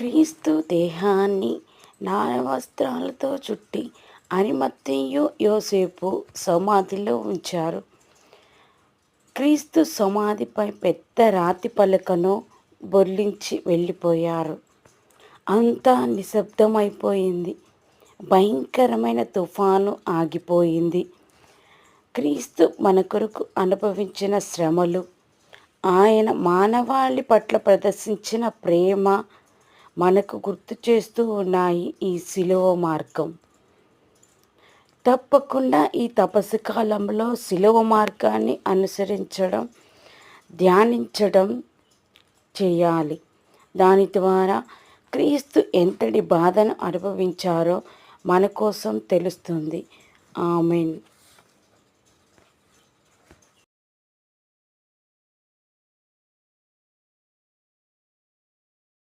క్రీస్తు దేహాన్ని నారవస్త్రాలతో చుట్టి అరిమత్తెయు యోసేపు సమాధిలో ఉంచారు. క్రీస్తు సమాధిపై పెద్ద రాతి పలకను బొర్లించి వెళ్ళిపోయారు. అంతా నిశ్శబ్దమైపోయింది. భయంకరమైన తుఫాను ఆగిపోయింది. క్రీస్తు మన కొరకు అనుభవించిన శ్రమలు ఆయన మానవాళి పట్ల ప్రదర్శించిన ప్రేమ మనకు గుర్తు చేస్తూ ఉన్నాయి ఈ శిలువ మార్గం. తప్పకుండా ఈ తపస్సు కాలంలో శిలువ మార్గాన్ని అనుసరించడం ధ్యానించడం చేయాలి. దాని ద్వారా క్రీస్తు ఎంతటి బాధను అనుభవించారో మన కోసం తెలుస్తుంది. ఆమెన్.